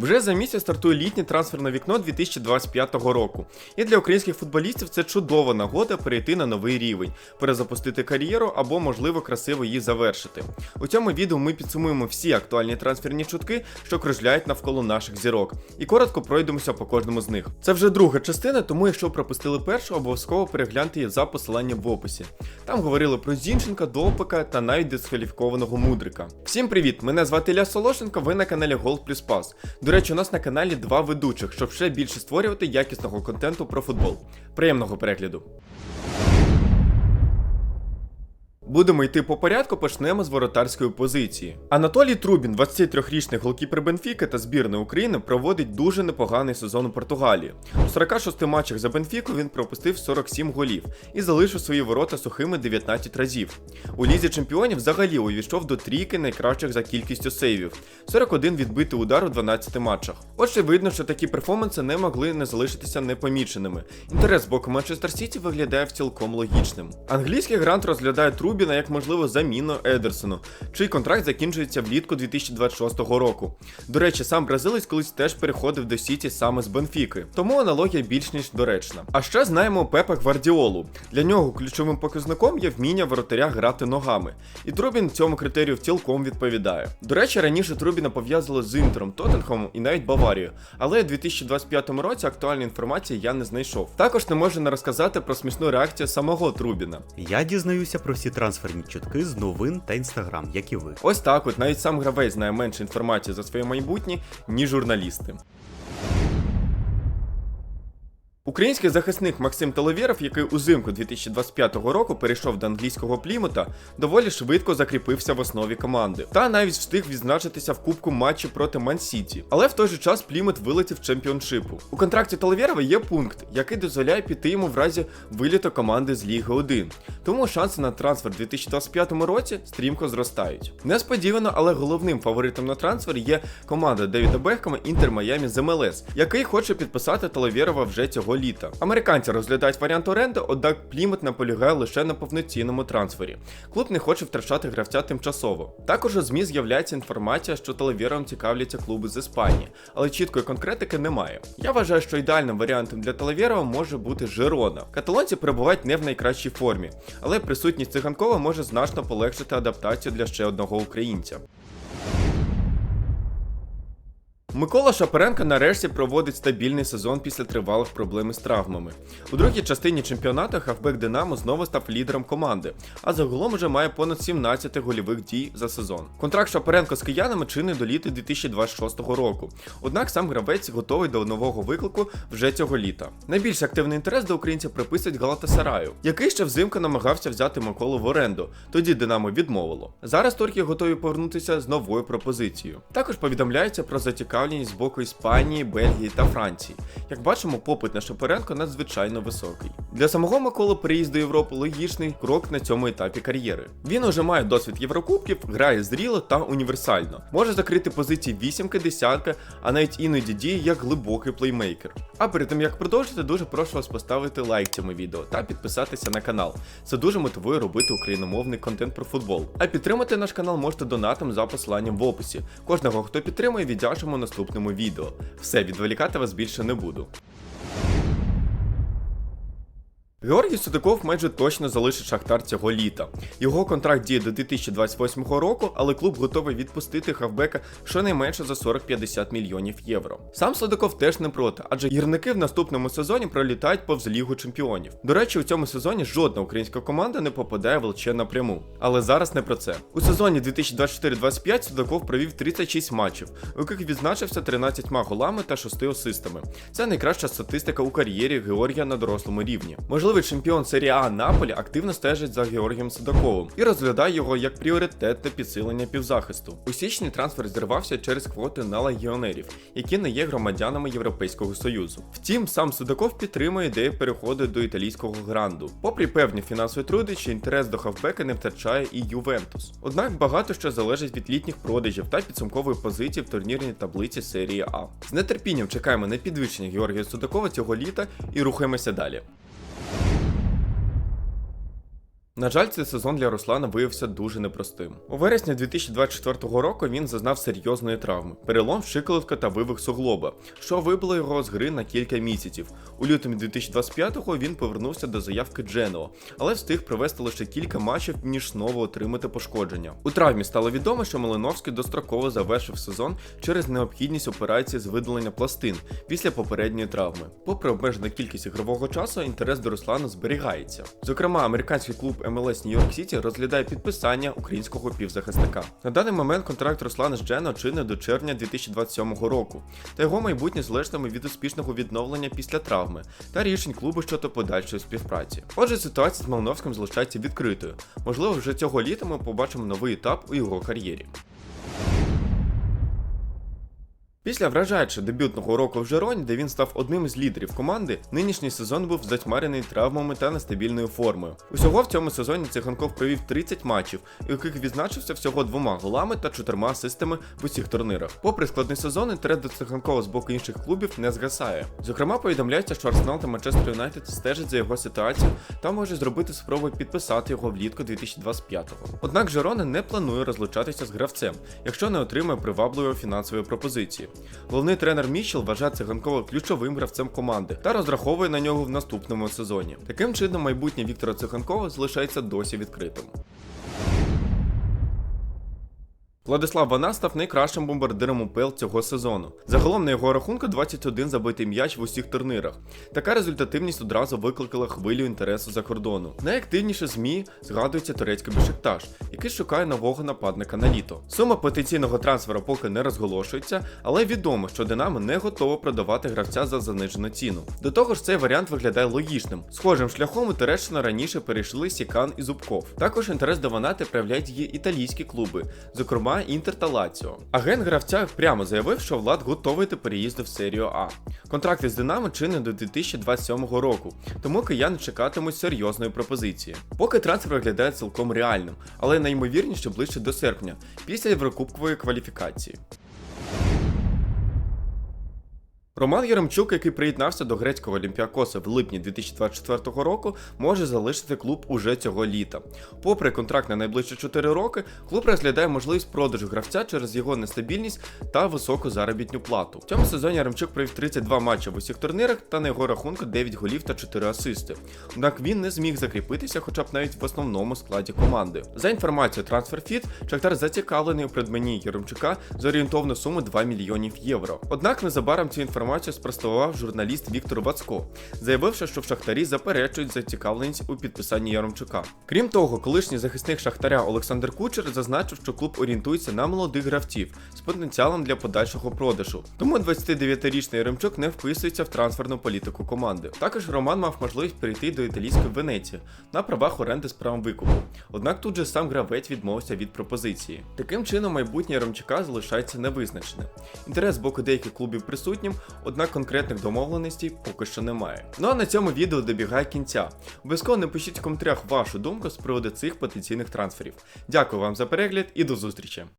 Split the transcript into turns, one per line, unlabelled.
Вже за місяць стартує літнє трансферне вікно 2025 року. І для українських футболістів це чудова нагода перейти на новий рівень, перезапустити кар'єру або, можливо, красиво її завершити. У цьому відео ми підсумуємо всі актуальні трансферні чутки, що кружляють навколо наших зірок, і коротко пройдемося по кожному з них. Це вже друга частина, тому якщо пропустили першу, обов'язково перегляньте її за посиланням в описі. Там говорили про Зінченка, Довпика та навіть дискваліфікованого мудрика. Всім привіт! Мене звати Ілля Солошенко, ви на каналі Gold Plus Pass. До речі, у нас на каналі два ведучих, щоб ще більше створювати якісного контенту про футбол. Приємного перегляду! Будемо йти по порядку, почнемо з воротарської позиції. Анатолій Трубін, 23-річний голкіпер Бенфіки та збірної України, проводить дуже непоганий сезон у Португалії. У 46 матчах за Бенфіку він пропустив 47 голів і залишив свої ворота сухими 19 разів. У лізі чемпіонів взагалі увійшов до трійки найкращих за кількістю сейвів, 41 відбитий удар у 12 матчах. Отже, видно, що такі перформанси не могли не залишитися непоміченими. Інтерес з боку Манчестер Сіті виглядає цілком логічним. Англійський грант розглядає Трубіна як можливо заміну Едерсону, чий контракт закінчується влітку 2026 року. До речі, сам бразилець колись теж переходив до Сіті саме з Бенфіки, тому аналогія більш ніж доречна. А ще знаємо Пепа Гвардіолу. Для нього ключовим показником є вміння воротаря грати ногами. І Трубін цьому критерію цілком відповідає. До речі, раніше Трубіна пов'язували з Інтером, Тоттенхемом і навіть Баварією, але у 2025 році актуальної інформації я не знайшов. Також не можу не розказати про смішну реакцію самого Трубіна.
Я дізнаюся про всі трансферні чутки з новин та інстаграм, як і ви.
Ось так, от навіть сам гравець знає менше інформації за своє майбутнє, ніж журналісти. Український захисник Максим Таловєров, який узимку 2025 року перейшов до англійського плімута, доволі швидко закріпився в основі команди та навіть встиг відзначитися в кубку матчі проти Ман-Сіті. Але в той же час плімут вилетів чемпіоншипу. У контракті Таловєрова є пункт, який дозволяє піти йому в разі виліту команди з Ліги 1. Тому шанси на трансфер у 2025 році стрімко зростають. Несподівано, але головним фаворитом на трансфер є команда Девіда Бекхема Інтер Майамі з МЛС, який хоче підписати Таловєрова вже цього літа. Американці розглядають варіант оренди, однак Плімут наполягає лише на повноцінному трансфері. Клуб не хоче втрачати гравця тимчасово. Також у ЗМІ з'являється інформація, що Таловєровим цікавляться клуби з Іспанії, але чіткої конкретики немає. Я вважаю, що ідеальним варіантом для Таловєрова може бути Жирона. Каталонці перебувають не в найкращій формі, але присутність циганкова може значно полегшити адаптацію для ще одного українця. Микола Шапаренко нарешті проводить стабільний сезон після тривалих проблем із травмами. У другій частині чемпіонату хавбек Динамо знову став лідером команди, а загалом уже має понад 17 гольових дій за сезон. Контракт Шапаренко з киянами чинний до літа 2026 року. Однак сам гравець готовий до нового виклику вже цього літа. Найбільш активний інтерес до українця приписують Галатасараю, який ще взимку намагався взяти Миколу в оренду. Тоді Динамо відмовило. Зараз турки готові повернутися з новою пропозицією. Також повідомляється про зацікавленість з боку Іспанії, Бельгії та Франції. Як бачимо, попит на Шапаренко надзвичайно високий. Для самого Миколи переїзд до Європи логічний крок на цьому етапі кар'єри. Він уже має досвід Єврокубків, грає зріло та універсально. Може закрити позиції вісімки, десятка, а навіть іноді діє як глибокий плеймейкер. А перед тим як продовжити, дуже прошу вас поставити лайк цьому відео та підписатися на канал. Це дуже мотивує робити україномовний контент про футбол. А підтримати наш канал можете донатом за посиланням в описі. Кожного, хто підтримує, віддячимо в наступному відео. Все, відволікати вас більше не буду. Георгій Судаков майже точно залишить Шахтар цього літа. Його контракт діє до 2028 року, але клуб готовий відпустити хавбека щонайменше за 40-50 мільйонів євро. Сам Судаков теж не проти, адже гірники в наступному сезоні пролітають повз лігу чемпіонів. До речі, у цьому сезоні жодна українська команда не попадає в ЛЧ напряму. Але зараз не про це. У сезоні 2024-25 Судаков провів 36 матчів, у яких відзначився 13 голами та 6 асистами. Це найкраща статистика у кар'єрі Георгія на дорослому рівні. Можливо, Можливий чемпіон серії А Наполі активно стежить за Георгієм Судаковим і розглядає його як пріоритетне підсилення півзахисту. У січні трансфер зірвався через квоти на легіонерів, які не є громадянами Європейського союзу. Втім, сам Судаков підтримує ідею переходу до італійського гранду. Попри певні фінансові труднощі, інтерес до хавбека не втрачає і Ювентус. Однак багато що залежить від літніх продажів та підсумкової позиції в турнірній таблиці серії А. З нетерпінням чекаємо на підвищення Георгія Судакова цього літа і рухаємося далі. На жаль, цей сезон для Руслана виявився дуже непростим. У вересні 2024 року він зазнав серйозної травми, перелом щиколотка та вивих суглоба, що вибило його з гри на кілька місяців. У лютому 2025-го він повернувся до заявки Дженоа, але встиг провести лише кілька матчів, ніж знову отримати пошкодження. У травмі стало відомо, що Малиновський достроково завершив сезон через необхідність операції з видалення пластин після попередньої травми. Попри обмежену кількість ігрового часу, інтерес до Руслана зберігається. Зокрема, американський клуб MLS Нью-Йорк Сіті розглядає підписання українського півзахисника. На даний момент контракт Руслана з Джено чинний до червня 2027 року, та його майбутнє залежатиме від успішного відновлення після травми та рішень клубу щодо подальшої співпраці. Отже, ситуація з Малиновським залишається відкритою. Можливо, вже цього літа ми побачимо новий етап у його кар'єрі. Після вражаючого дебютного року в Жероні, де він став одним із лідерів команди, нинішній сезон був затьмарений травмами та нестабільною формою. Усього в цьому сезоні Циганков провів 30 матчів, у яких відзначився всього двома голами та чотирма асистами в усіх турнірах. Попри складний сезон, інтерес до Циганкова з боку інших клубів не згасає. Зокрема, повідомляється, що Арсенал та Манчестер Юнайтед стежать за його ситуацією та може зробити спробу підписати його влітку 2025-го. Однак Жерона не планує розлучатися з гравцем, якщо не отримає привабливої фінансової пропозиції. Головний тренер Мічел вважає циганкова ключовим гравцем команди та розраховує на нього в наступному сезоні. Таким чином, майбутнє Віктора Циганкова залишається досі відкритим. Владислав Вана став найкращим бомбардиром УПЛ цього сезону. Загалом на його рахунку 21 забитий м'яч в усіх турнірах. Така результативність одразу викликала хвилю інтересу за кордону. Найактивніше ЗМІ згадується турецький Бешикташ, який шукає нового нападника на літо. Сума потенційного трансфера поки не розголошується, але відомо, що Динамо не готово продавати гравця за занижену ціну. До того ж, цей варіант виглядає логічним. Схожим шляхом у Туреччину раніше перейшли Сікан і Зубков. Також інтерес до Ванати проявляють її італійські клуби, зокрема Інтер та Лаціо. Агент гравця прямо заявив, що Влад готовий до переїзду в серію А. Контракт із Динамо чинний до 2027 року, тому кияни чекатимуть серйозної пропозиції. Поки трансфер виглядає цілком реальним, але найімовірніше ближче до серпня, після Єврокубкової кваліфікації. Роман Яремчук, який приєднався до грецького Олімпіакоса в липні 2024 року, може залишити клуб уже цього літа. Попри контракт на найближчі 4 роки, клуб розглядає можливість продажу гравця через його нестабільність та високу заробітну плату. В цьому сезоні Яремчук провів 32 матчі в усіх турнірах та на його рахунку 9 голів та 4 асисти. Однак він не зміг закріпитися, хоча б навіть в основному складі команди. За інформацією TransferFit, Шахтар зацікавлений у придбанні Яремчука з орієнтовну суму 2 мільйонів євро. Однак незабаром цю інформацію спростував журналіст Віктор Вацко, заявивши, що в Шахтарі заперечують зацікавленість у підписанні Яремчука. Крім того, колишній захисник Шахтаря Олександр Кучер зазначив, що клуб орієнтується на молодих гравців з потенціалом для подальшого продажу. Тому 29-річний Яремчук не вписується в трансферну політику команди. Також Роман мав можливість перейти до італійської Венеції на правах оренди з правом викупу. Однак тут же сам гравець відмовився від пропозиції. Таким чином, майбутнє Яремчука залишається невизначеним. Інтерес з боку деяких клубів присутнім, однак конкретних домовленостей поки що немає. Ну а на цьому відео добігає кінця. Обов'язково напишіть в коментарях вашу думку з приводу цих потенційних трансферів. Дякую вам за перегляд і до зустрічі!